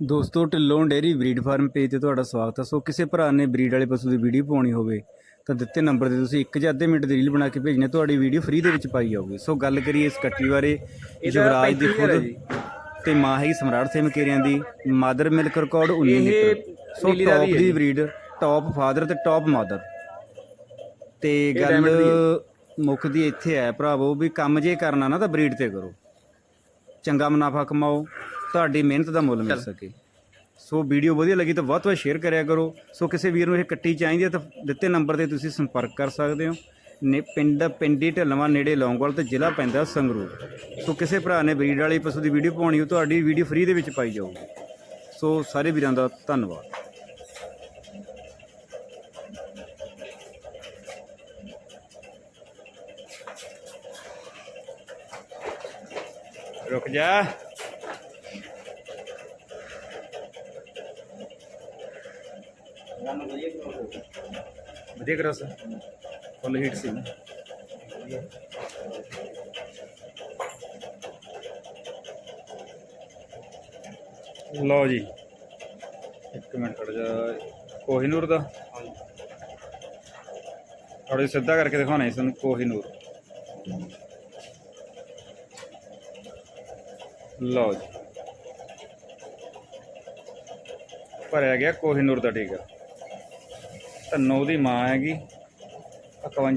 ਦੋਸਤੋ Dhillon dairy breed farm page ਤੇ ਤੁਹਾਡਾ ਸਵਾਗਤ ਹੈ। ਸੋ ਕਿਸੇ ਭਰਾ ਨੇ ਬਰੀਡ ਵਾਲੇ ਪਸ਼ੂ ਦੀ ਵੀਡੀਓ ਪਾਉਣੀ ਹੋਵੇ ਤਾਂ ਦਿੱਤੇ ਨੰਬਰ ਤੇ ਤੁਸੀਂ 1 ਜਾਂ ਅੱਧੇ ਮਿੰਟ ਦੀ ਰੀਲ ਬਣਾ ਕੇ ਭੇਜਣੀ ਤੁਹਾਡੀ ਵੀਡੀਓ ਫ੍ਰੀ ਦੇ ਵਿੱਚ ਪਾਈ ਜਾਊਗੀ। ਸੋ ਗੱਲ ਕਰੀਏ ਇਸ ਕੱਟੀ ਬਾਰੇ। ਯੁਵਰਾਜ ਦੀ ਖੁਦ ਤੇ ਮਾਂ ਹੈਗੀ ਸਮਰਾਟ ਸਿੰਘ ਕੇਰੀਆਂ ਦੀ mother milk record 19 litre. So top ਦੀ। ਬਰੀਡ ਟੌਪ ਫਾਦਰ ਤੇ ਟੌਪ ਮਾਦਰ ਤੇ ਗੱਲ diamond ਦੀ ਇੱਥੇ ਹੈ ਭਰਾਵੋ ਵੀ ਕੰਮ ਜੇ ਕਰਨਾ ਨਾ ਤਾਂ ਬਰੀਡ ਤੇ ਕਰੋ। ਚੰਗਾ ਮੁਨਾਫਾ ਕਮਾਓ। ਤੁਹਾਡੀ ਮਿਹਨਤ ਦਾ ਮੁੱਲ ਮਿਲ ਸਕੇ। ਸੋ ਵੀਡੀਓ ਵਧੀਆ ਲੱਗੀ ਤਾਂ ਵੱਧ ਤੋਂ ਵੱਧ ਸ਼ੇਅਰ ਕਰਿਆ ਕਰੋ। ਸੋ ਕਿਸੇ ਵੀਰ ਨੂੰ ਇਹ ਕੱਟੀ ਚਾਹੀਦੀ ਹੈ ਤਾਂ ਦਿੱਤੇ ਨੰਬਰ ਤੇ ਤੁਸੀਂ ਸੰਪਰਕ ਕਰ ਸਕਦੇ ਹੋ। ਨੇ ਪਿੰਡ ਪਿੰਡੀ ਢਲਵਾ ਨੇੜੇ ਲੌਂਗਵਾਲ ਤੇ ਜ਼ਿਲ੍ਹਾ ਪੈਂਦਾ ਸੰਗਰੂਰ। ਸੋ ਕਿਸੇ ਭਰਾ ਨੇ ਬਰੀਡ ਵਾਲੀ ਪਸ਼ੂ ਦੀ ਵੀਡੀਓ ਪਾਉਣੀ ਹੋ ਤੁਹਾਡੀ ਵੀਡੀਓ ਫ੍ਰੀ ਦੇ ਵਿੱਚ ਪਾਈ ਜਾਊਗੀ। ਸੋ ਸਾਰੇ ਵੀਰਾਂ ਦਾ ਧੰਨਵਾਦ। ਰੁਕ ਜਾ। ਵਧੀਆ ਕਰਾਸ ਫੁੱਲ ਹੀਟ ਸੀ। ਲਓ ਜੀ। ਇੱਕ ਮਿੰਟ ਖੜ ਜਾ। ਕੋਹੀਨੂਰ ਦਾ। ਥੋੜੀ ਸਿੱਧਾ ਕਰਕੇ ਦਿਖਾਉਣਾ ਇਸ ਨੂੰ ਕੋਹੀਨੂਰ। ਲਓ ਜੀ। ਭਰਿਆ ਗਿਆ ਕੋਹੀਨੂਰ ਦਾ ਟੀਕਾ। ਧੰਨੋ ਦੀ ਮਾਂ ਹੈਗੀ 51